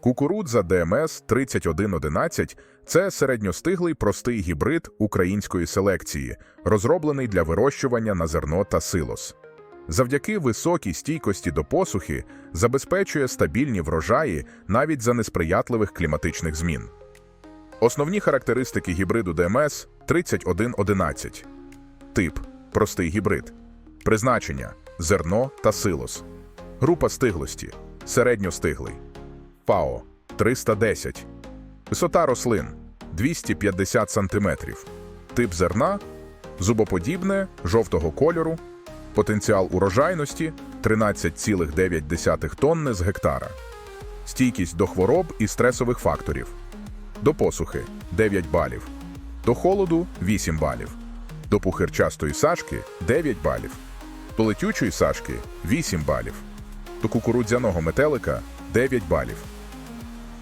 Кукурудза ДМС 3111 – це середньостиглий простий гібрид української селекції, розроблений для вирощування на зерно та силос. Завдяки високій стійкості до посухи забезпечує стабільні врожаї навіть за несприятливих кліматичних змін. Основні характеристики гібриду ДМС 3111. Тип – простий гібрид. Призначення – зерно та силос. Група стиглості – середньостиглий. ФАО – 310. Висота рослин – 250 см. Тип зерна – зубоподібне, жовтого кольору. Потенціал урожайності – 13,9 тонни з гектара. Стійкість до хвороб і стресових факторів. До посухи – 9 балів. До холоду – 8 балів. До пухирчастої сашки – 9 балів. До летючої сашки – 8 балів. До кукурудзяного метелика – 9 балів.